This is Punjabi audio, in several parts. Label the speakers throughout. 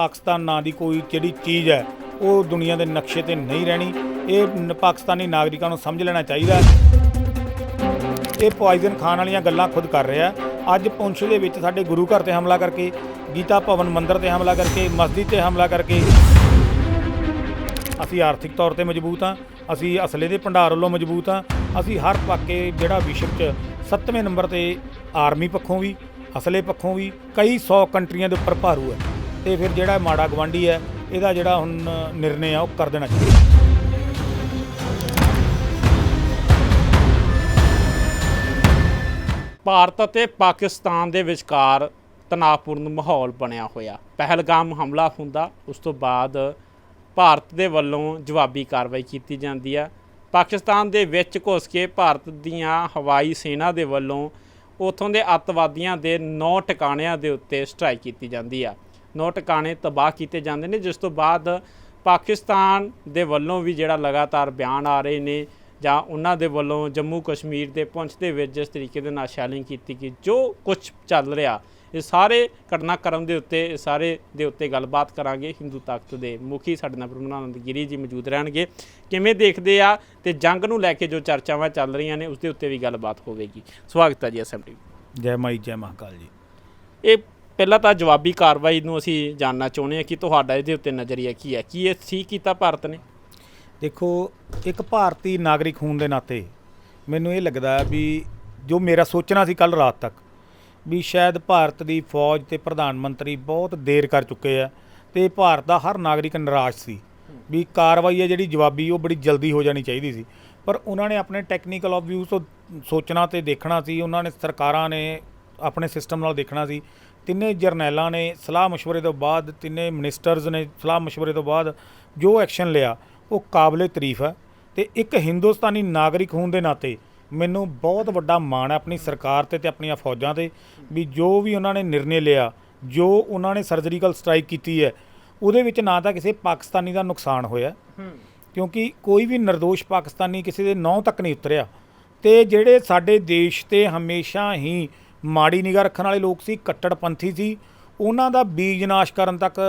Speaker 1: ਪਾਕਿਸਤਾਨ ਨਾਂ ਦੀ ਕੋਈ ਜਿਹੜੀ ਚੀਜ਼ ਹੈ, ਉਹ ਦੁਨੀਆ ਦੇ ਨਕਸ਼ੇ ਤੇ ਨਹੀਂ ਰਹਿਣੀ। ਇਹ ਨ- ਪਾਕਿਸਤਾਨੀ ਨਾਗਰਿਕਾਂ ਨੂੰ ਸਮਝ ਲੈਣਾ ਚਾਹੀਦਾ ਇਹ ਪੋਇਜ਼ਨ ਖਾਣ ਵਾਲੀਆਂ ਗੱਲਾਂ ਖੁਦ ਕਰ ਰਿਹਾ ਅੱਜ ਪੁੰਛ ਦੇ ਵਿੱਚ ਸਾਡੇ ਗੁਰੂ ਘਰ ਤੇ ਹਮਲਾ ਕਰਕੇ, ਗੀਤਾ ਭਵਨ ਮੰਦਿਰ ਤੇ ਹਮਲਾ ਕਰਕੇ, ਮਸਜਿਦ ਤੇ ਹਮਲਾ ਕਰਕੇ ਅਸੀਂ ਆਰਥਿਕ ਤੌਰ ਤੇ ਮਜ਼ਬੂਤ ਹਾਂ। ਅਸੀਂ ਅਸਲੇ ਦੇ ਭੰਡਾਰ ਵੱਲੋਂ ਮਜ਼ਬੂਤ ਹਾਂ। ਅਸੀਂ ਹਰ ਪਾਕੇ ਜਿਹੜਾ ਵਿਸ਼ਵ 'ਚ 7ਵੇਂ ਨੰਬਰ ਤੇ ਆਰਮੀ ਪੱਖੋਂ ਵੀ, ਅਸਲੇ ਪੱਖੋਂ ਵੀ, ਕਈ 100 ਕੰਟਰੀਆਂ ਦੇ ਉੱਪਰ ਭਾਰੂ ਹੈ। ਤੇ ਫਿਰ ਜਿਹੜਾ ਮਾੜਾ ਗਵਾਂਢੀ ਹੈ, ਇਹਦਾ ਜਿਹੜਾ ਹੁਣ ਨਿਰਣੇ ਆ, ਉਹ ਕਰ ਦੇਣਾ ਚਾਹੀਦਾ।
Speaker 2: ਭਾਰਤ ਅਤੇ ਪਾਕਿਸਤਾਨ ਦੇ ਵਿਚਕਾਰ ਤਣਾਅਪੂਰਨ ਮਾਹੌਲ ਬਣਿਆ ਹੋਇਆ। ਪਹਿਲਗਾਮ ਹਮਲਾ ਹੁੰਦਾ, ਉਸ ਤੋਂ ਬਾਅਦ ਭਾਰਤ ਦੇ ਵੱਲੋਂ ਜਵਾਬੀ ਕਾਰਵਾਈ ਕੀਤੀ ਜਾਂਦੀ ਆ ਪਾਕਿਸਤਾਨ ਦੇ ਵਿੱਚ ਘੁਸ ਕੇ ਭਾਰਤ ਦੀਆਂ ਹਵਾਈ ਸੈਨਾ ਦੇ ਵੱਲੋਂ ਉਥੋਂ ਦੇ ਅੱਤਵਾਦੀਆਂ ਦੇ 9 ਟਿਕਾਣਿਆਂ ਦੇ ਉੱਤੇ ਸਟ੍ਰਾਈਕ ਕੀਤੀ ਜਾਂਦੀ ਆ 9 ਟਿਕਾਣੇ ਤਬਾਹ ਕੀਤੇ ਜਾਂਦੇ ਨੇ ਜਿਸ ਤੋਂ ਬਾਅਦ ਪਾਕਿਸਤਾਨ ਦੇ ਵੱਲੋਂ ਵੀ ਜਿਹੜਾ ਲਗਾਤਾਰ ਬਿਆਨ ਆ ਰਹੇ ਨੇ ਜਾਂ ਉਹਨਾਂ ਦੇ ਵੱਲੋਂ ਜੰਮੂ ਕਸ਼ਮੀਰ ਦੇ ਪੁੰਛ ਦੇ ਵਿੱਚ ਜਿਸ ਤਰੀਕੇ ਦੇ ਨਾਲ ਸ਼ੈਲਿੰਗ ਕੀਤੀ ਗਈ ਜੋ ਕੁਝ ਚੱਲ ਰਿਹਾ ਇਹ ਸਾਰੇ ਘਟਨਾਕ੍ਰਮ ਦੇ ਉੱਤੇ ਇਹ ਸਾਰੇ ਦੇ ਉੱਤੇ ਗੱਲਬਾਤ ਕਰਾਂਗੇ। ਹਿੰਦੂ ਤਾਕਤ ਦੇ ਮੁਖੀ ਸਾਡੇ ਨਾਲ ਬ੍ਰਹਮਾਨੰਦ ਗਿਰੀ ਜੀ ਮੌਜੂਦ ਰਹਿਣਗੇ। ਕਿਵੇਂ ਦੇਖਦੇ ਆ ਤੇ ਜੰਗ ਨੂੰ ਲੈ ਕੇ ਜੋ ਚਰਚਾਵਾਂ ਚੱਲ ਰਹੀਆਂ ਨੇ ਉਸ ਦੇ ਉੱਤੇ ਵੀ ਗੱਲਬਾਤ ਹੋਵੇਗੀ। ਸਵਾਗਤ ਹੈ ਜੀ ਐਸਐਮਟੀ
Speaker 1: ਜੈ ਮਾਈ ਜੈ ਮਹਾਕਾਲ ਜੀ।
Speaker 2: ਇਹ ਪਹਿਲਾਂ ਤਾਂ ਜਵਾਬੀ ਕਾਰਵਾਈ ਨੂੰ ਅਸੀਂ ਜਾਣਨਾ ਚਾਹੁੰਦੇ ਹਾਂ ਕਿ ਤੁਹਾਡਾ ਇਹਦੇ ਉੱਤੇ ਨਜ਼ਰੀਆ ਕੀ ਹੈ? ਕੀ ਇਹ ਠੀਕ ਕੀਤਾ ਭਾਰਤ ਨੇ?
Speaker 1: ਦੇਖੋ, ਇੱਕ ਭਾਰਤੀ ਨਾਗਰਿਕ ਹੋਣ ਦੇ ਨਾਤੇ ਮੈਨੂੰ ਇਹ ਲੱਗਦਾ ਵੀ ਜੋ ਮੇਰਾ ਸੋਚਣਾ ਸੀ ਕੱਲ ਰਾਤ ਤੱਕ ਵੀ ਸ਼ਾਇਦ ਭਾਰਤ ਦੀ ਫੌਜ ਤੇ ਪ੍ਰਧਾਨ ਮੰਤਰੀ ਬਹੁਤ ਦੇਰ ਕਰ ਚੁੱਕੇ ਆ ਤੇ ਭਾਰਤ ਦਾ ਹਰ ਨਾਗਰਿਕ ਨਿਰਾਸ਼ ਸੀ ਵੀ ਕਾਰਵਾਈ ਹੈ ਜਿਹੜੀ ਜਵਾਬੀ, ਉਹ ਬੜੀ ਜਲਦੀ ਹੋ ਜਾਣੀ ਚਾਹੀਦੀ ਸੀ। ਪਰ ਉਹਨਾਂ ਨੇ ਆਪਣੇ ਟੈਕਨੀਕਲ ਆਫ ਵਿਊ ਤੋਂ ਸੋਚਣਾ ਤੇ ਦੇਖਣਾ ਸੀ, ਉਹਨਾਂ ਨੇ ਸਰਕਾਰਾਂ ਨੇ ਆਪਣੇ ਸਿਸਟਮ ਨਾਲ ਦੇਖਣਾ ਸੀ। ਤਿੰਨੇ ਜਰਨੈਲਾਂ ਨੇ ਸਲਾਹ مشਵਰੇ ਤੋਂ ਬਾਅਦ ਤਿੰਨੇ ਮਿਨਿਸਟਰਸ ਨੇ ਸਲਾਹ مشਵਰੇ ਤੋਂ ਬਾਅਦ ਜੋ ਐਕਸ਼ਨ ਲਿਆ ਉਹ ਕਾਬਲੇ ਤਾਰੀਫ ਹੈ ਤੇ ਇੱਕ ਹਿੰਦੁਸਤਾਨੀ ਨਾਗਰਿਕ ਹੋਣ ਦੇ ਨਾਤੇ ਮੈਨੂੰ ਬਹੁਤ ਵੱਡਾ ਮਾਣ ਹੈ ਆਪਣੀ ਸਰਕਾਰ ਤੇ ਤੇ ਆਪਣੀਆਂ ਫੌਜਾਂ ਤੇ ਵੀ ਜੋ ਵੀ ਉਹਨਾਂ ਨੇ ਨਿਰਣੇ ਲਿਆ ਜੋ ਉਹਨਾਂ ਨੇ ਸਰਜਰੀਕਲ ਸਟ੍ਰਾਈਕ ਕੀਤੀ ਹੈ ਉਹਦੇ ਵਿੱਚ ਨਾ ਤਾਂ ਕਿਸੇ ਪਾਕਿਸਤਾਨੀ ਦਾ ਨੁਕਸਾਨ ਹੋਇਆ ਕਿਉਂਕਿ ਕੋਈ ਵੀ ਨਿਰਦੋਸ਼ ਪਾਕਿਸਤਾਨੀ ਕਿਸੇ ਦੇ ਨੌ ਤੱਕ ਨਹੀਂ ਉਤਰਿਆ ਤੇ ਜਿਹੜੇ ਸਾਡੇ ਦੇਸ਼ ਤੇ ਹਮੇਸ਼ਾ ਹੀ ਮਾੜੀ ਨਿਗਾਹ ਰੱਖਣ ਵਾਲੇ ਲੋਕ ਸੀ ਕੱਟੜਪੰਥੀ ਸੀ। ਉਹਨਾਂ ਦਾ ਬੀਜ ਨਾਸ਼ ਕਰਨ ਤੱਕ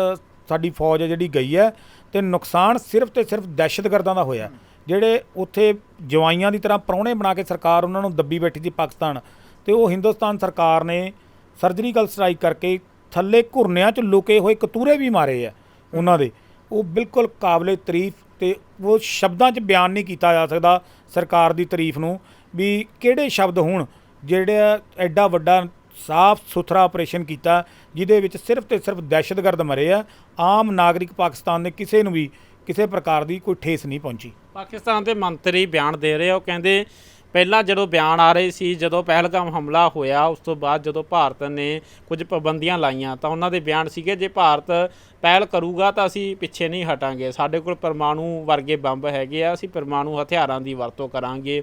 Speaker 1: ਸਾਡੀ ਫੌਜ ਹੈ ਜਿਹੜੀ ਗਈ ਹੈ ਤੇ ਨੁਕਸਾਨ ਸਿਰਫ ਤੇ ਸਿਰਫ ਦਹਿਸ਼ਤਗਰਦਾਂ ਦਾ ਹੋਇਆ। ਜਿਹੜੇ ਉੱਥੇ ਜਵਾਈਆਂ ਦੀ ਤਰ੍ਹਾਂ ਪ੍ਰਾਹੁਣੇ ਬਣਾ ਕੇ ਸਰਕਾਰ ਉਹਨਾਂ ਨੂੰ ਦੱਬੀ ਬੈਠੀ ਸੀ ਪਾਕਿਸਤਾਨ, ਤੇ ਉਹ ਹਿੰਦੁਸਤਾਨ ਸਰਕਾਰ ਨੇ ਸਰਜਰੀਕਲ ਸਟ੍ਰਾਈਕ ਕਰਕੇ ਥੱਲੇ ਘੁਰਨਿਆਂ 'ਚ ਲੁਕੇ ਹੋਏ ਕਤੂਰੇ ਵੀ ਮਾਰੇ ਆ ਉਹਨਾਂ ਦੇ। ਉਹ ਬਿਲਕੁਲ ਕਾਬਲੇ ਤਾਰੀਫ ਤੇ ਉਹ ਸ਼ਬਦਾਂ 'ਚ ਬਿਆਨ ਨਹੀਂ ਕੀਤਾ ਜਾ ਸਕਦਾ ਸਰਕਾਰ ਦੀ ਤਾਰੀਫ ਨੂੰ ਵੀ ਕਿਹੜੇ ਸ਼ਬਦ ਹੋਣ। ਜਿਹੜਾ ਐਡਾ ਵੱਡਾ ਸਾਫ਼ ਸੁਥਰਾ ਆਪਰੇਸ਼ਨ ਕੀਤਾ, ਜਿਹਦੇ ਵਿੱਚ ਸਿਰਫ ਤੇ ਸਿਰਫ ਦਹਿਸ਼ਤਗਰਦ ਮਰੇ ਆ, ਆਮ ਨਾਗਰਿਕ ਪਾਕਿਸਤਾਨ ਨੇ ਕਿਸੇ ਨੂੰ ਵੀ ਕਿਸੇ ਪ੍ਰਕਾਰ ਦੀ ਕੋਈ ਠੇਸ ਨਹੀਂ ਪਹੁੰਚੀ।
Speaker 2: ਪਾਕਿਸਤਾਨ ਦੇ ਮੰਤਰੀ ਬਿਆਨ ਦੇ ਰਹੇ ਆ, ਉਹ ਕਹਿੰਦੇ ਪਹਿਲਾਂ ਜਦੋਂ ਬਿਆਨ ਆ ਰਹੇ ਸੀ, ਜਦੋਂ ਪਹਿਲਗਾਮ ਹਮਲਾ ਹੋਇਆ, ਉਸ ਤੋਂ ਬਾਅਦ ਜਦੋਂ ਭਾਰਤ ਨੇ ਕੁਝ ਪਾਬੰਦੀਆਂ ਲਾਈਆਂ, ਤਾਂ ਉਹਨਾਂ ਦੇ ਬਿਆਨ ਸੀਗੇ, ਜੇ ਭਾਰਤ ਪਹਿਲ ਕਰੂਗਾ ਤਾਂ ਅਸੀਂ ਪਿੱਛੇ ਨਹੀਂ ਹਟਾਂਗੇ। ਸਾਡੇ ਕੋਲ ਪਰਮਾਣੂ ਵਰਗੇ ਬੰਬ ਹੈਗੇ ਆ, ਅਸੀਂ ਪਰਮਾਣੂ ਹਥਿਆਰਾਂ ਦੀ ਵਰਤੋਂ ਕਰਾਂਗੇ,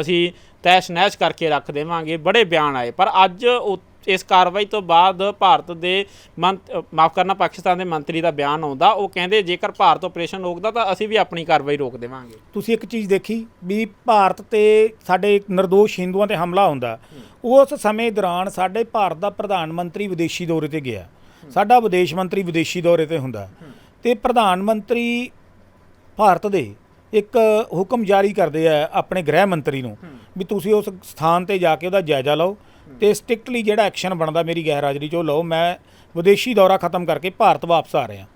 Speaker 2: ਅਸੀਂ ਤੈਸ਼ ਨੈਸ਼ ਕਰਕੇ ਰੱਖ ਦੇਵਾਂਗੇ, ਬੜੇ ਬਿਆਨ ਆਏ। ਪਰ ਅੱਜ ਉਹ ਇਸ ਕਾਰਵਾਈ ਤੋਂ ਬਾਅਦ ਭਾਰਤ ਦੇ ਮਾਫ ਕਰਨਾ, ਪਾਕਿਸਤਾਨ ਦੇ ਮੰਤਰੀ ਦਾ ਬਿਆਨ ਆਉਂਦਾ। ਉਹ ਕਹਿੰਦੇ, ਜੇਕਰ ਭਾਰਤ ਆਪਰੇਸ਼ਨ ਰੋਕਦਾ ਤਾਂ ਅਸੀਂ ਵੀ ਆਪਣੀ ਕਾਰਵਾਈ ਰੋਕ ਦੇਵਾਂਗੇ।
Speaker 1: ਤੁਸੀਂ ਇੱਕ ਚੀਜ਼ ਦੇਖੀ ਵੀ ਭਾਰਤ ਤੇ ਸਾਡੇ નિર્ਦੋਸ਼ ਹਿੰਦੂਆਂ ਤੇ ਹਮਲਾ ਹੁੰਦਾ। ਉਸ ਸਮੇਂ ਦੌਰਾਨ ਸਾਡੇ ਭਾਰਤ ਦਾ ਪ੍ਰਧਾਨ ਮੰਤਰੀ ਵਿਦੇਸ਼ੀ ਦੌਰੇ ਤੇ ਗਿਆ। ਸਾਡਾ ਵਿਦੇਸ਼ ਮੰਤਰੀ ਵਿਦੇਸ਼ੀ ਦੌਰੇ ਤੇ ਹੁੰਦਾ। ਤੇ ਪ੍ਰਧਾਨ ਮੰਤਰੀ ਭਾਰਤ ਦੇ ਇੱਕ ਹੁਕਮ ਜਾਰੀ ਕਰਦੇ ਆ ਆਪਣੇ ਗ੍ਰਹਿ ਮੰਤਰੀ ਨੂੰ। ਵੀ ਤੁਸੀਂ ਉਸ ਸਥਾਨ ਤੇ ਜਾ ਕੇ ਉਹਦਾ ਜਾਇਜ਼ਾ ਲਓ। ਤੇ ਸਟ੍ਰਿਕਟਲੀ ਜਿਹੜਾ ਐਕਸ਼ਨ ਬਣਦਾ ਮੇਰੀ ਗੈਰ ਹਾਜ਼ਰੀ 'ਚ ਉਹ ਲਓ ਮੈਂ ਵਿਦੇਸ਼ੀ ਦੌਰਾ ਖਤਮ ਕਰਕੇ ਭਾਰਤ ਵਾਪਸ ਆ ਰਿਹਾ।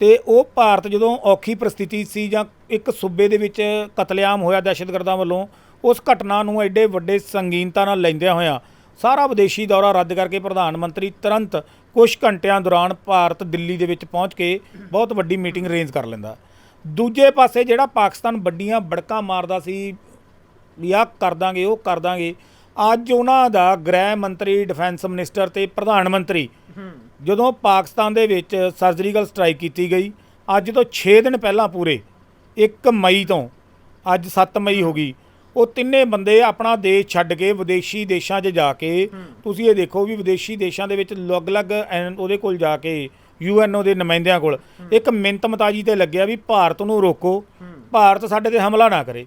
Speaker 1: ਤੇ ਉਹ ਭਾਰਤ ਜਦੋਂ ਔਖੀ ਪ੍ਰਸਥਿਤੀ ਸੀ ਜਾਂ ਇੱਕ ਸੂਬੇ ਦੇ ਵਿੱਚ ਕਤਲੇਆਮ ਹੋਇਆ ਦਹਿਸ਼ਤਗਰਦਾਂ ਵੱਲੋਂ, ਉਸ ਘਟਨਾ ਨੂੰ ਐਡੇ ਵੱਡੇ ਸੰਗੀਨਤਾ ਨਾਲ ਲੈਂਦਿਆਂ ਹੋਇਆਂ ਸਾਰਾ ਵਿਦੇਸ਼ੀ ਦੌਰਾ ਰੱਦ ਕਰਕੇ ਪ੍ਰਧਾਨ ਮੰਤਰੀ ਤੁਰੰਤ ਕੁਝ ਘੰਟਿਆਂ ਦੌਰਾਨ ਭਾਰਤ ਦਿੱਲੀ ਦੇ ਵਿੱਚ ਪਹੁੰਚ ਕੇ ਬਹੁਤ ਵੱਡੀ ਮੀਟਿੰਗ ਅਰੇਂਜ ਕਰ ਲੈਂਦਾ। ਦੂਜੇ ਪਾਸੇ ਜਿਹੜਾ ਪਾਕਿਸਤਾਨ ਵੱਡੀਆਂ ਬੜਕਾਂ ਮਾਰਦਾ ਸੀ, ਵੀ ਆਹ ਕਰ ਦਾਂਗੇ, ਉਹ ਕਰ ਦਾਂਗੇ ਅੱਜ ਉਹਨਾਂ ਦਾ ਗ੍ਰਹਿ ਮੰਤਰੀ, ਡਿਫੈਂਸ ਮਿਨਿਸਟਰ ਤੇ ਪ੍ਰਧਾਨ ਮੰਤਰੀ। ਜਦੋਂ ਪਾਕਿਸਤਾਨ ਦੇ ਵਿੱਚ ਸਰਜਰੀਕਲ ਸਟ੍ਰਾਈਕ ਕੀਤੀ ਗਈ, ਅੱਜ ਤੋਂ 6 ਦਿਨ ਪਹਿਲਾਂ ਪੂਰੇ 1 ਮਈ ਤੋਂ, ਅੱਜ 7 ਮਈ ਹੋ ਗਈ। ਉਹ ਤਿੰਨੇ ਬੰਦੇ ਆਪਣਾ ਦੇਸ਼ ਛੱਡ ਕੇ ਵਿਦੇਸ਼ੀ ਦੇਸ਼ਾਂ 'ਚ ਜਾ ਕੇ, ਤੁਸੀਂ ਇਹ ਦੇਖੋ ਵੀ ਵਿਦੇਸ਼ੀ ਦੇਸ਼ਾਂ ਦੇ ਵਿੱਚ ਅਲੱਗ-ਅਲੱਗ ਐਨ- ਉਹਦੇ ਕੋਲ ਜਾ ਕੇ ਯੂਐਨਓ ਦੇ ਨੁਮਾਇੰਦਿਆਂ ਕੋਲ। ਇੱਕ ਮਿੰਤ ਮਤਾਜੀ ਤੇ ਲੱਗਿਆ ਵੀ ਭਾਰਤ ਨੂੰ ਰੋਕੋ, ਭਾਰਤ ਸਾਡੇ ਤੇ ਹਮਲਾ ਨਾ ਕਰੇ।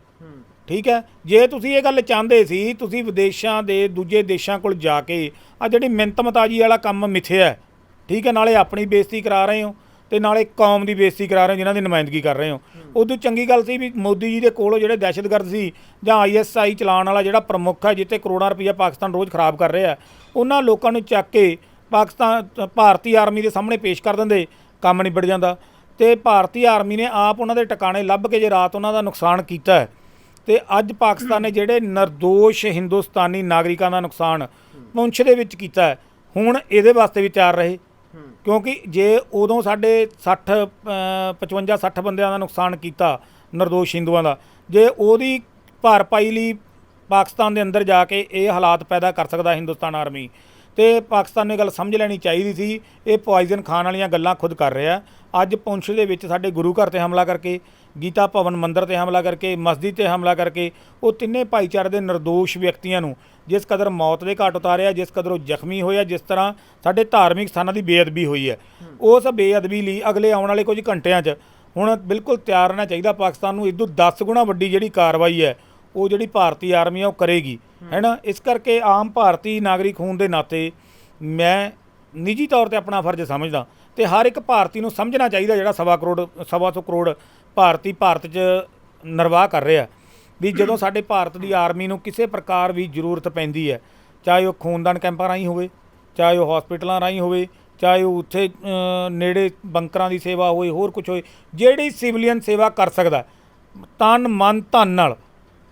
Speaker 1: ਠੀਕ ਹੈ? ਜੇ ਤੁਸੀਂ ਇਹ ਗੱਲ ਚਾਹੁੰਦੇ ਸੀ ਤੁਸੀਂ ਵਿਦੇਸ਼ਾਂ ਦੇ ਦੂਜੇ ਦੇਸ਼ਾਂ ਕੋਲ ਜਾ ਕੇ ਆ ਜਿਹੜੀ ਮਿੰਤਮਤਾਜੀ ਵਾਲਾ ਕੰਮ ਮਿਥਿਆ ਹੈ, ਠੀਕ ਹੈ? ਨਾਲੇ ਆਪਣੀ ਬੇਇੱਜ਼ਤੀ ਕਰਾ ਰਹੇ ਹੋ ਤੇ ਨਾਲੇ ਕੌਮ ਦੀ ਬੇਇੱਜ਼ਤੀ ਕਰਾ ਰਹੇ ਹੋ ਜਿਨ੍ਹਾਂ ਦੀ ਨੁਮਾਇੰਦਗੀ ਕਰ ਰਹੇ ਹੋ। ਉਦੋਂ ਚੰਗੀ ਗੱਲ ਸੀ ਵੀ ਮੋਦੀ ਜੀ ਦੇ ਕੋਲੋਂ ਜਿਹੜੇ ਦਹਿਸ਼ਤਗਰਦ ਸੀ ਜਾਂ ਆਈਐਸਆਈ ਚਲਾਉਣ ਵਾਲਾ ਜਿਹੜਾ ਪ੍ਰਮੁੱਖ ਹੈ ਜਿੱਤੇ ਕਰੋੜਾਂ ਰੁਪਈਆ ਪਾਕਿਸਤਾਨ ਰੋਜ਼ ਖਰਾਬ ਕਰ ਰਿਹਾ ਉਹਨਾਂ ਲੋਕਾਂ ਨੂੰ ਚੱਕ ਕੇ ਪਾਕਿਸਤਾਨ ਭਾਰਤੀ ਆਰਮੀ ਦੇ ਸਾਹਮਣੇ ਪੇਸ਼ ਕਰ ਦਿੰਦੇ ਕੰਮ ਨਿਬੜ ਜਾਂਦਾ। ਤੇ ਭਾਰਤੀ ਆਰਮੀ ਨੇ ਆਪ ਉਹਨਾਂ ਦੇ ਟਿਕਾਣੇ ਲੱਭ ਕੇ ਜੇ ਰਾਤ ਉਹਨਾਂ ਦਾ ਨੁਕਸਾਨ ਕੀਤਾ ਹੈ ਤੇ ਅੱਜ ਪਾਕਿਸਤਾਨ ਨੇ ਜਿਹੜੇ ਨਿਰਦੋਸ਼ ਹਿੰਦੁਸਤਾਨੀ ਨਾਗਰਿਕਾਂ ਦਾ ਨੁਕਸਾਨ ਪੁੰਛ ਦੇ ਵਿੱਚ ਕੀਤਾ ਹੈ, ਹੁਣ ਇਹਦੇ ਵਾਸਤੇ ਵੀ ਤਿਆਰ ਰਹੇ। ਕਿਉਂਕਿ ਜੇ ਉਦੋਂ ਸਾਡੇ 60 55 60 ਬੰਦਿਆਂ ਦਾ ਨੁਕਸਾਨ ਕੀਤਾ ਨਿਰਦੋਸ਼ ਹਿੰਦੂਆਂ ਦਾ, ਜੇ ਉਹਦੀ ਭਰਪਾਈ ਲਈ ਪਾਕਿਸਤਾਨ ਦੇ ਅੰਦਰ ਜਾ ਕੇ ਇਹ ਹਾਲਾਤ ਪੈਦਾ ਕਰ ਸਕਦਾ ਹਿੰਦੁਸਤਾਨ ਆਰਮੀ ਤੇ ਪਾਕਿਸਤਾਨ ਨੂੰ ਇਹ ਗੱਲ ਸਮਝ ਲੈਣੀ ਚਾਹੀਦੀ ਸੀ। ਇਹ ਪੋਇਜ਼ਨ ਖਾਣ ਵਾਲੀਆਂ ਗੱਲਾਂ ਖੁਦ ਕਰ ਰਿਹਾ। ਅੱਜ ਪੁੰਛ ਦੇ ਵਿੱਚ ਸਾਡੇ ਗੁਰੂ ਘਰ ਤੇ ਹਮਲਾ ਕਰਕੇ, ਗੀਤਾ ਭਵਨ ਮੰਦਿਰ ਤੇ ਹਮਲਾ ਕਰਕੇ, ਮਸਜਿਦ ਤੇ ਹਮਲਾ ਕਰਕੇ, ਉਹ ਤਿੰਨੇ ਭਾਈਚਾਰੇ ਦੇ ਨਿਰਦੋਸ਼ ਵਿਅਕਤੀਆਂ ਨੂੰ, ਜਿਸ ਕਦਰ ਮੌਤ ਦੇ ਘਾਟ ਉਤਾਰਿਆ, ਜਿਸ ਕਦਰ ਉਹ ਜ਼ਖਮੀ ਹੋਇਆ, ਜਿਸ ਤਰ੍ਹਾਂ ਸਾਡੇ ਧਾਰਮਿਕ ਸਥਾਨਾਂ ਦੀ ਬੇਅਦਬੀ ਹੋਈ ਹੈ। ਉਸ ਬੇਅਦਬੀ ਲਈ ਅਗਲੇ ਆਉਣ ਵਾਲੇ ਕੁਝ ਘੰਟਿਆਂ 'ਚ ਹੁਣ ਬਿਲਕੁਲ ਤਿਆਰ ਰਹਿਣਾ ਚਾਹੀਦਾ ਪਾਕਿਸਤਾਨ ਨੂੰ। ਇਦੋਂ 10 ਗੁਣਾ ਵੱਡੀ ਜਿਹੜੀ ਕਾਰਵਾਈ ਹੈ ਉਹ ਜਿਹੜੀ ਭਾਰਤੀ ਆਰਮੀ ਆ ਉਹ ਕਰੇਗੀ। ਹੈਨਾ? ਇਸ ਕਰਕੇ ਆਮ ਭਾਰਤੀ ਨਾਗਰਿਕ ਹੋਣ ਦੇ ਨਾਤੇ ਮੈਂ ਨਿੱਜੀ ਤੌਰ ਤੇ ਆਪਣਾ ਫਰਜ਼ ਸਮਝਦਾ ਤੇ ਹਰ ਇੱਕ ਭਾਰਤੀ ਨੂੰ ਸਮਝਣਾ ਚਾਹੀਦਾ ਜਿਹੜਾ ਸਵਾ ਕਰੋੜ, ਸਵਾ ਸੌ ਕਰੋੜ ਭਾਰਤੀ ਭਾਰਤ 'ਚ ਨਿਰਵਾਹ ਕਰ ਰਿਹਾ। ਵੀ ਜਦੋਂ ਸਾਡੇ ਭਾਰਤ ਦੀ ਆਰਮੀ ਨੂੰ ਕਿਸੇ ਪ੍ਰਕਾਰ ਵੀ ਜ਼ਰੂਰਤ ਪੈਂਦੀ ਹੈ, ਚਾਹੇ ਉਹ ਖੂਨਦਾਨ ਕੈਂਪਾਂ ਰਾਹੀਂ ਹੋਵੇ, ਚਾਹੇ ਉਹ ਹਸਪੀਟਲਾਂ ਰਾਹੀਂ ਹੋਵੇ, ਚਾਹੇ ਉਹ ਉੱਥੇ ਨੇੜੇ ਬੰਕਰਾਂ ਦੀ ਸੇਵਾ ਹੋਵੇ ਹੋਰ ਕੁਝ ਹੋਏ, ਜਿਹੜੀ ਸਿਵਲੀਅਨ ਸੇਵਾ ਕਰ ਸਕਦਾ, ਤਨ ਮਨ ਧਨ ਨਾਲ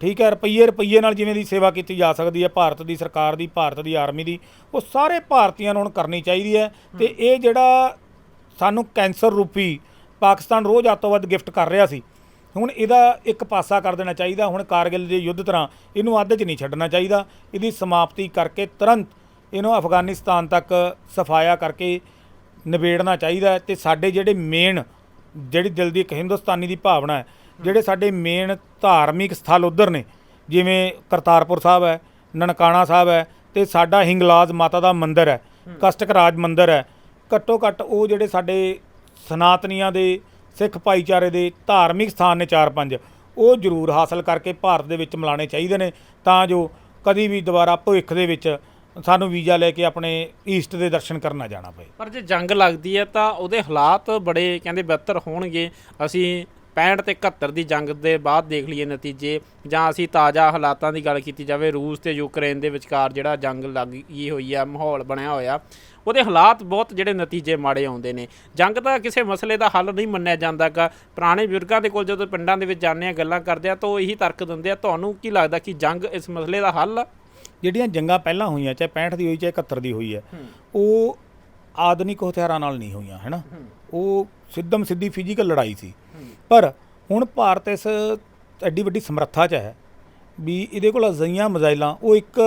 Speaker 1: ਠੀਕ ਹੈ ਰੁਪਈਏ ਰੁਪਈਏ ਨਾਲ ਜਿਵੇਂ ਦੀ ਸੇਵਾ ਕੀਤੀ ਜਾ ਸਕਦੀ ਹੈ ਭਾਰਤ ਦੀ ਸਰਕਾਰ ਦੀ ਭਾਰਤ ਦੀ ਆਰਮੀ ਦੀ ਉਹ ਸਾਰੇ ਭਾਰਤੀਆਂ ਨੂੰ ਹੁਣ ਕਰਨੀ ਚਾਹੀਦੀ ਹੈ ਤੇ ਇਹ ਜਿਹੜਾ ਸਾਨੂੰ ਕੈਂਸਰ ਰੂਪੀ ਪਾਕਿਸਤਾਨ ਰੋਜ਼ ਵੱਧ ਗਿਫਟ ਕਰ ਰਿਹਾ ਸੀ ਹੁਣ ਇਹਦਾ ਇੱਕ ਪਾਸਾ ਕਰ ਦੇਣਾ ਚਾਹੀਦਾ ਹੁਣ ਕਾਰਗਿਲ ਦੇ ਯੁੱਧ ਤਰ੍ਹਾਂ ਇਹਨੂੰ ਅੱਧ 'ਚ ਨਹੀਂ ਛੱਡਣਾ ਚਾਹੀਦਾ ਇਹਦੀ ਸਮਾਪਤੀ ਕਰਕੇ ਤੁਰੰਤ ਇਹਨੂੰ ਅਫਗਾਨਿਸਤਾਨ ਤੱਕ ਸਫਾਇਆ ਕਰਕੇ ਨਿਬੇੜਨਾ ਚਾਹੀਦਾ ਤੇ ਸਾਡੇ ਜਿਹੜੇ ਮੇਨ ਜਿਹੜੀ ਦਿਲ ਦੀ ਇੱਕ ਹਿੰਦੁਸਤਾਨੀ ਦੀ ਭਾਵਨਾ ਹੈ ਜਿਹੜੇ ਸਾਡੇ ਮੇਨ ਧਾਰਮਿਕ ਸਥਲ ਉਧਰ ਨੇ ਜਿਵੇਂ ਕਰਤਾਰਪੁਰ ਸਾਹਿਬ ਹੈ ਨਨਕਾਣਾ ਸਾਹਿਬ ਹੈ ਤੇ ਸਾਡਾ ਹਿੰਗਲਾਜ ਮਾਤਾ ਦਾ ਮੰਦਿਰ ਹੈ ਕਸ਼ਟਕ ਰਾਜ ਮੰਦਿਰ ਹੈ। ਘੱਟੋ ਘੱਟ ਉਹ ਜਿਹੜੇ ਸਾਡੇ ਸਨਾਤਨੀਆਂ ਦੇ ਸਿੱਖ ਭਾਈਚਾਰੇ ਦੇ ਧਾਰਮਿਕ ਸਥਾਨ ਨੇ ਚਾਰ ਪੰਜ ਉਹ ਜ਼ਰੂਰ ਹਾਸਲ ਕਰਕੇ ਭਾਰਤ ਦੇ ਵਿੱਚ ਮਿਲਾਣੇ ਚਾਹੀਦੇ ਨੇ ਤਾਂ ਜੋ ਕਦੀ ਵੀ ਦੁਬਾਰਾ ਭਵਿੱਖ ਦੇ ਵਿੱਚ ਸਾਨੂੰ ਵੀਜ਼ਾ ਲੈ ਕੇ ਆਪਣੇ ਈਸਟ ਦੇ ਦਰਸ਼ਨ ਕਰਨ ਜਾਣਾ ਪਏ।
Speaker 2: ਪਰ ਜੇ ਜੰਗ ਲੱਗਦੀ ਹੈ ਤਾਂ ਉਹਦੇ ਹਾਲਾਤ ਬੜੇ ਕਹਿੰਦੇ ਬਿਹਤਰ ਹੋਣਗੇ। ਅਸੀਂ 65 ਤੇ 71 ਦੀ ਜੰਗ ਦੇ ਬਾਅਦ ਦੇਖ ਲਈਏ ਨਤੀਜੇ ਜਾਂ ਅਸੀਂ ਤਾਜ਼ਾ ਹਾਲਾਤਾਂ ਦੀ ਗੱਲ ਕੀਤੀ ਜਾਵੇ ਰੂਸ ਤੇ ਯੂਕਰੇਨ ਦੇ ਵਿਚਕਾਰ ਜਿਹੜਾ ਜੰਗ ਲੱਗੀ ਹੋਈ ਆ ਮਾਹੌਲ ਬਣਿਆ ਹੋਇਆ ਉਹਦੇ ਹਾਲਾਤ ਬਹੁਤ ਜਿਹੜੇ ਨਤੀਜੇ ਮਾੜੇ ਆਉਂਦੇ ਨੇ। ਜੰਗ ਤਾਂ ਕਿਸੇ ਮਸਲੇ ਦਾ ਹੱਲ ਨਹੀਂ ਮੰਨਿਆ ਜਾਂਦਾਗਾ ਪੁਰਾਣੇ ਬਜ਼ੁਰਗਾਂ ਦੇ ਕੋਲ ਜਦੋਂ ਪਿੰਡਾਂ ਦੇ ਵਿੱਚ ਜਾਂਦੇ ਆ ਗੱਲਾਂ ਕਰਦੇ ਆ ਤਾਂ ਉਹ ਇਹੀ ਤਰਕ ਦਿੰਦੇ ਆ ਤੁਹਾਨੂੰ ਕੀ ਲੱਗਦਾ ਕਿ ਜੰਗ ਇਸ ਮਸਲੇ ਦਾ ਹੱਲ? ਆ
Speaker 1: ਜਿਹੜੀਆਂ ਜੰਗਾਂ ਪਹਿਲਾਂ ਹੋਈਆਂ ਚਾਹੇ 65 ਦੀ ਹੋਈ ਚਾਹੇ 71 ਦੀ ਹੋਈ ਹੈ। ਉਹ ਆਧੁਨਿਕ ਹਥਿਆਰਾਂ ਨਾਲ ਨਹੀਂ ਹੋਈਆਂ ਹੈਨਾ? ਉਹ ਸਿੱਧਮ ਸਿੱਧੀ ਫਿਜ਼ੀਕਲ ਲੜਾਈ ਸੀ। ਪਰ ਹੁਣ ਭਾਰਤ ਇਸ ਐਡੀ ਵੱਡੀ ਸਮਰੱਥਾ 'ਚ ਹੈ ਵੀ ਇਹਦੇ ਕੋਲ ਅਜਈਆਂ ਮਜ਼ਾਈਲਾਂ ਉਹ ਇੱਕ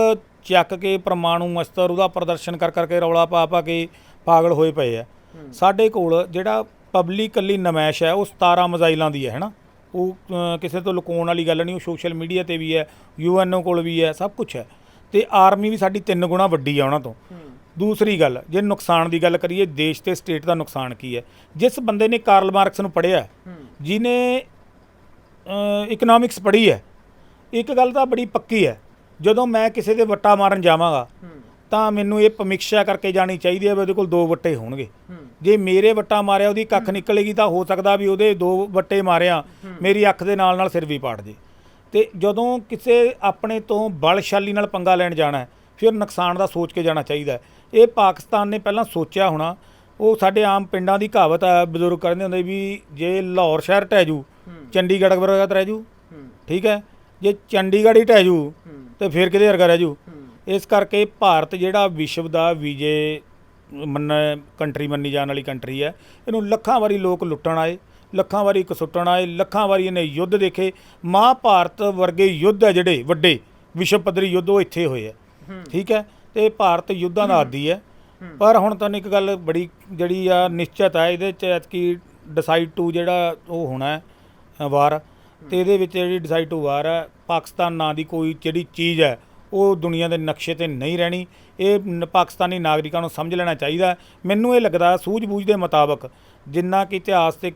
Speaker 1: ਚੱਕ ਕੇ ਪਰਮਾਣੂ ਅਸਤਰ ਉਹਦਾ ਪ੍ਰਦਰਸ਼ਨ ਕਰ ਕਰਕੇ ਰੌਲਾ ਪਾ ਪਾ ਕੇ ਪਾਗਲ ਹੋਏ ਪਏ ਆ। ਸਾਡੇ ਕੋਲ ਜਿਹੜਾ ਪਬਲਿਕਲੀ ਨਮਾਇਸ਼ ਹੈ ਉਹ 17 ਮਜ਼ਾਈਲਾਂ ਦੀ ਹੈ ਹੈਨਾ? ਉਹ ਕਿਸੇ ਤੋਂ ਲੁਕਾਉਣ ਵਾਲੀ ਗੱਲ ਨਹੀਂ ਉਹ ਸੋਸ਼ਲ ਮੀਡੀਆ ਤੇ ਵੀ ਹੈ ਯੂਐਨਓ ਕੋਲ ਵੀ ਹੈ ਸਭ ਕੁਝ ਹੈ। ਤੇ ਆਰਮੀ ਵੀ ਸਾਡੀ ਤਿੰਨ ਗੁਣਾ ਵੱਡੀ ਹੈ ਉਹਨਾਂ ਤੋਂ। ਦੂਸਰੀ ਗੱਲ ਜੇ ਨੁਕਸਾਨ ਦੀ ਗੱਲ ਕਰੀਏ ਦੇਸ਼ ਤੇ ਸਟੇਟ ਦਾ ਨੁਕਸਾਨ ਕੀ ਹੈ? ਜਿਸ ਬੰਦੇ ਨੇ ਕਾਰਲ ਮਾਰਕਸ ਨੂੰ ਪੜ੍ਹਿਆ ਜਿਨੇ ਇਕਨੋਮਿਕਸ ਪੜ੍ਹੀ ਹੈ ਇੱਕ ਗੱਲ ਤਾਂ ਬੜੀ ਪੱਕੀ ਹੈ ਜਦੋਂ ਮੈਂ ਕਿਸੇ ਦੇ ਵੱਟਾ ਮਾਰਨ ਜਾਵਾਂਗਾ ਤਾਂ ਮੈਨੂੰ ਇਹ ਪਮੀਖਿਆ ਕਰਕੇ ਜਾਣੀ ਚਾਹੀਦੀ ਹੈ ਵੀ ਉਹਦੇ ਕੋਲ ਦੋ ਵੱਟੇ ਹੋਣਗੇ। ਜੇ ਮੇਰੇ ਵੱਟਾ ਮਾਰਿਆ ਉਹਦੀ ਕੱਖ ਨਿਕਲੇਗੀ ਤਾਂ ਹੋ ਸਕਦਾ ਵੀ ਉਹਦੇ ਦੋ ਵੱਟੇ ਮਾਰਿਆ ਮੇਰੀ ਅੱਖ ਦੇ ਨਾਲ ਨਾਲ ਸਿਰ ਵੀ ਪਾੜ ਜੇ ਤੇ ਜਦੋਂ ਕਿਸੇ ਆਪਣੇ ਤੋਂ ਬਲਸ਼ਾਲੀ ਨਾਲ ਪੰਗਾ ਲੈਣ ਜਾਣਾ ਫਿਰ ਨੁਕਸਾਨ ਦਾ ਸੋਚ ਕੇ ਜਾਣਾ ਚਾਹੀਦਾ। ਇਹ ਪਾਕਿਸਤਾਨ ਨੇ ਪਹਿਲਾਂ ਸੋਚਿਆ ਹੋਣਾ ਉਹ ਸਾਡੇ ਆਮ ਪਿੰਡਾਂ ਦੀ ਕਹਾਵਤ ਹੈ ਬਜ਼ੁਰਗ ਕਹਿੰਦੇ ਹੁੰਦੇ ਵੀ ਜੇ ਲਾਹੌਰ ਸ਼ਹਿਰ ਟਹਿ ਜੂ ਚੰਡੀਗੜ੍ਹ ਵਰਗਾ ਰਹਿ ਜੂ। ਠੀਕ ਹੈ? ਜੇ ਚੰਡੀਗੜ੍ਹ ਹੀ ਟਹਿ ਜੂ ਤੇ ਫਿਰ ਕਿਹਦੇ ਵਰਗਾ ਰਹਿ ਜੂ? ਇਸ ਕਰਕੇ ਭਾਰਤ ਜਿਹੜਾ ਵਿਸ਼ਵ ਦਾ ਵਿਜੇ ਮੰਨ ਕੰਟਰੀ ਮੰਨੀ ਜਾਣ ਵਾਲੀ ਕੰਟਰੀ ਹੈ ਇਹਨੂੰ ਲੱਖਾਂ ਵਾਰੀ ਲੋਕ ਲੁੱਟਣ ਆਏ ਲੱਖਾਂ ਵਾਰੀ ਕਸੁੱਟਣ ਆਏ ਲੱਖਾਂ ਵਾਰੀ ਇਹਨੇ ਯੁੱਧ ਦੇਖੇ। ਮਹਾਭਾਰਤ ਵਰਗੇ ਯੁੱਧ ਹੈ ਜਿਹੜੇ ਵੱਡੇ ਵਿਸ਼ਵ ਪੱਧਰੀ ਯੁੱਧ ਉਹ ਇੱਥੇ ਹੋਏ ਆ। ਠੀਕ ਹੈ? ਤੇ ਭਾਰਤ ਯੁੱਧਾਂ ਦਾ ਆਦੀ ਹੈ। ਪਰ ਹੁਣ ਤੁਹਾਨੂੰ ਇੱਕ ਗੱਲ ਬੜੀ ਜਿਹੜੀ ਆ ਨਿਸ਼ਚਿਤ ਹੈ ਇਹਦੇ ਚ ਐਤਕੀ ਡਿਸਾਈਡ ਟੂ ਜਿਹੜਾ ਉਹ ਹੋਣਾ ਹੈ ਵਾਰ। ਤੇ ਇਹਦੇ ਵਿੱਚ ਜਿਹੜੀ ਡਿਸਾਈਡ ਟੂ ਵਾਰ ਹੈ, ਪਾਕਿਸਤਾਨ ਨਾਂ ਦੀ ਕੋਈ ਜਿਹੜੀ ਚੀਜ਼ ਹੈ, ਉਹ ਦੁਨੀਆ ਦੇ ਨਕਸ਼ੇ ਤੇ ਨਹੀਂ ਰਹਿਣੀ। ਇਹ ਨ- ਪਾਕਿਸਤਾਨੀ ਨਾਗਰਿਕਾਂ ਨੂੰ ਸਮਝ ਲੈਣਾ ਚਾਹੀਦਾ ਮੈਨੂੰ ਇਹ ਲੱਗਦਾ ਸੂਝ-ਬੂਝ ਦੇ ਮੁਤਾਬਕ ਜਿੰਨਾ ਕਿ ਇਤਿਹਾਸ ਤੇ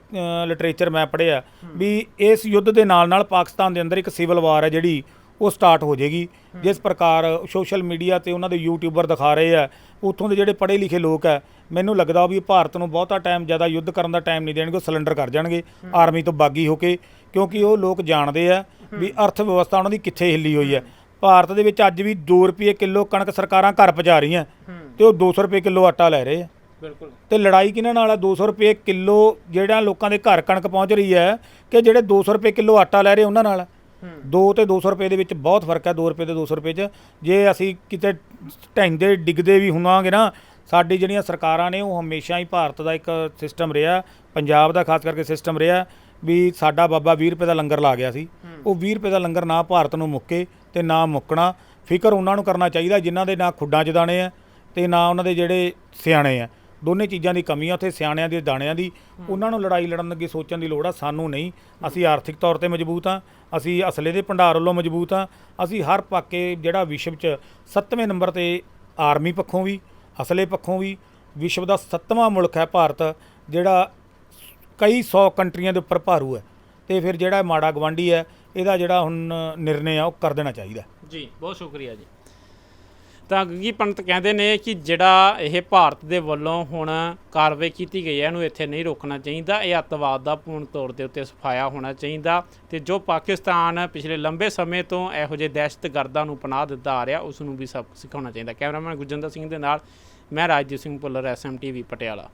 Speaker 1: ਲਿਟਰੇਚਰ ਮੈਂ ਪੜ੍ਹਿਆ, ਵੀ ਇਸ ਯੁੱਧ ਦੇ ਨਾਲ ਨਾਲ ਪਾਕਿਸਤਾਨ ਦੇ ਅੰਦਰ ਇੱਕ ਸਿਵਲ ਵਾਰ ਹੈ ਜਿਹੜੀ ਉਹ ਸਟਾਰਟ ਹੋ ਜਾਏਗੀ। ਜਿਸ ਪ੍ਰਕਾਰ ਸੋਸ਼ਲ ਮੀਡੀਆ ਤੇ ਉਹਨਾਂ ਦੇ ਯੂਟਿਊਬਰ ਦਿਖਾ ਰਹੇ ਆ ਉੱਥੋਂ ਦੇ ਜਿਹੜੇ ਪੜ੍ਹੇ ਲਿਖੇ ਲੋਕ ਆ ਮੈਨੂੰ ਲੱਗਦਾ ਵੀ ਭਾਰਤ ਨੂੰ ਬਹੁਤਾ ਟਾਈਮ ਜ਼ਿਆਦਾ ਯੁੱਧ ਕਰਨ ਦਾ ਟਾਈਮ ਨਹੀਂ ਦੇਣਗੇ ਉਹ ਸਿਲੰਡਰ ਕਰ ਜਾਣਗੇ ਆਰਮੀ ਤੋਂ ਬਾਗੀ ਹੋ ਕੇ ਕਿਉਂਕਿ ਉਹ ਲੋਕ ਜਾਣਦੇ ਆ ਵੀ ਅਰਥ ਵਿਵਸਥਾ ਉਹਨਾਂ ਦੀ ਕਿੱਥੇ ਹਿੱਲੀ ਹੋਈ ਹੈ ਭਾਰਤ ਦੇ ਵਿੱਚ ਅੱਜ ਵੀ 2 ਰੁਪਏ ਕਿਲੋ ਕਣਕ ਸਰਕਾਰਾਂ ਘਰ ਪਹੁੰਚਾ ਰਹੀਆਂ ਤੇ ਉਹ 200 ਰੁਪਏ ਕਿਲੋ ਆਟਾ ਲੈ ਰਹੇ ਆ।
Speaker 2: ਬਿਲਕੁਲ।
Speaker 1: ਤੇ ਲੜਾਈ ਕਿਹਨਾਂ ਨਾਲ ਆ? 200 ਰੁਪਏ ਕਿਲੋ ਜਿਹੜਾ ਲੋਕਾਂ ਦੇ ਘਰ ਕਣਕ ਪਹੁੰਚ ਰਹੀ ਹੈ ਕਿ ਜਿਹੜੇ 200 ਰੁਪਏ ਕਿਲੋ ਆਟਾ ਲੈ ਰਹੇ ਉਹਨਾਂ ਨਾਲ? ਦੋ ਤੇ 200 ਰੁਪਏ ਦੇ ਵਿੱਚ ਬਹੁਤ ਫ਼ਰਕ ਹੈ 2 ਰੁਪਏ ਤੇ 200 ਰੁਪਏ 'ਚ। ਜੇ ਅਸੀਂ ਕਿਤੇ ਢੈਂਦੇ ਡਿੱਗਦੇ ਵੀ ਹੋਵਾਂਗੇ ਨਾ, ਸਾਡੀ ਜਿਹੜੀਆਂ ਸਰਕਾਰਾਂ ਨੇ ਉਹ ਹਮੇਸ਼ਾ ਹੀ ਭਾਰਤ ਦਾ ਇੱਕ ਸਿਸਟਮ ਰਿਹਾ, ਪੰਜਾਬ ਦਾ ਖਾਸ ਕਰਕੇ ਸਿਸਟਮ ਰਿਹਾ, ਵੀ ਸਾਡਾ ਬਾਬਾ 20 ਰੁਪਏ ਦਾ ਲੰਗਰ ਲਾ ਗਿਆ ਸੀ। ਉਹ 20 ਰੁਪਏ ਦਾ ਲੰਗਰ ਨਾ ਭਾਰਤ ਨੂੰ ਮੁੱਕੇ ਤੇ ਨਾ ਮੁੱਕਣਾ। ਫਿਕਰ ਉਹਨਾਂ ਨੂੰ ਕਰਨਾ ਚਾਹੀਦਾ ਜਿਨ੍ਹਾਂ ਦੇ ਨਾ ਖੁੱਡਾਂ 'ਚ ਦਾਣੇ ਆ ਤੇ ਨਾ ਉਹਨਾਂ ਦੇ ਜਿਹੜੇ ਸਿਆਣੇ ਆ। ਦੋਨੇ ਚੀਜ਼ਾਂ ਦੀ ਕਮੀ ਆ ਉੱਥੇ ਸਿਆਣਿਆਂ ਦੇ ਦਾਣਿਆਂ ਦੀ। ਉਹਨਾਂ ਨੂੰ ਲੜਾਈ ਲੜਨ ਲੱਗੇ ਸੋਚਣ ਦੀ ਲੋੜ ਆ ਸਾਨੂੰ ਨਹੀਂ। ਅਸੀਂ ਆਰਥਿਕ ਤੌਰ ਤੇ ਮਜ਼ਬੂਤ ਆ ਅਸੀਂ ਅਸਲੇ ਦੇ ਭੰਡਾਰ ਵੱਲੋਂ ਮਜ਼ਬੂਤ ਆ। ਅਸੀਂ ਹਰ ਪਾਕੇ ਜਿਹੜਾ ਵਿਸ਼ਵ 'ਚ 7ਵੇਂ ਨੰਬਰ ਤੇ ਆਰਮੀ ਪੱਖੋਂ ਵੀ ਅਸਲੇ ਪੱਖੋਂ ਵੀ ਵਿਸ਼ਵ ਦਾ 7ਵਾਂ ਮੁਲਕ ਹੈ ਭਾਰਤ ਜਿਹੜਾ ਕਈ 100 ਕੰਟਰੀਆਂ ਦੇ ਉੱਪਰ ਭਾਰੂ ਹੈ। ਤੇ ਫਿਰ ਜਿਹੜਾ ਮਾੜਾ ਗਵਾਂਢੀ ਹੈ ਇਹਦਾ ਜਿਹੜਾ ਹੁਣ ਨਿਰਣੇ ਆ ਉਹ ਕਰ ਦੇਣਾ ਚਾਹੀਦਾ।
Speaker 2: ਜੀ ਬਹੁਤ ਸ਼ੁਕਰੀਆ ਜੀ। ਤਾਂ ਗੱਗੀ ਪੰਡਤ ਕਹਿੰਦੇ ਨੇ ਕਿ ਜਿਹੜਾ ਇਹ ਭਾਰਤ ਦੇ ਵੱਲੋਂ ਹੁਣ ਕਾਰਵਾਈ ਕੀਤੀ ਗਈ ਹੈ, ਇਹਨੂੰ ਇੱਥੇ ਨਹੀਂ ਰੋਕਣਾ ਚਾਹੀਦਾ। ਇਹ ਅੱਤਵਾਦ ਦਾ ਪੂਰਨ ਤੌਰ ਦੇ ਉੱਤੇ ਸਫਾਇਆ ਹੋਣਾ ਚਾਹੀਦਾ ਤੇ ਜੋ ਪਾਕਿਸਤਾਨ ਪਿਛਲੇ ਲੰਬੇ ਸਮੇਂ ਤੋਂ ਇਹੋ ਜਿਹੇ ਦਹਿਸ਼ਤਗਰਦਾਂ ਨੂੰ ਪਨਾਹ ਦਿੰਦਾ ਆ ਰਿਹਾ ਉਸ ਨੂੰ ਵੀ ਸਬਕ ਸਿਖਾਉਣਾ ਚਾਹੀਦਾ। ਕੈਮਰਾਮੈਨ ਗੁਰਜਿੰਦਰ ਸਿੰਘ ਦੇ ਨਾਲ, ਮੈਂ ਰਾਜਦੀਪ ਸਿੰਘ ਭੁੱਲਰ ਐਸਐਮਟੀਵੀ ਪਟਿਆਲਾ।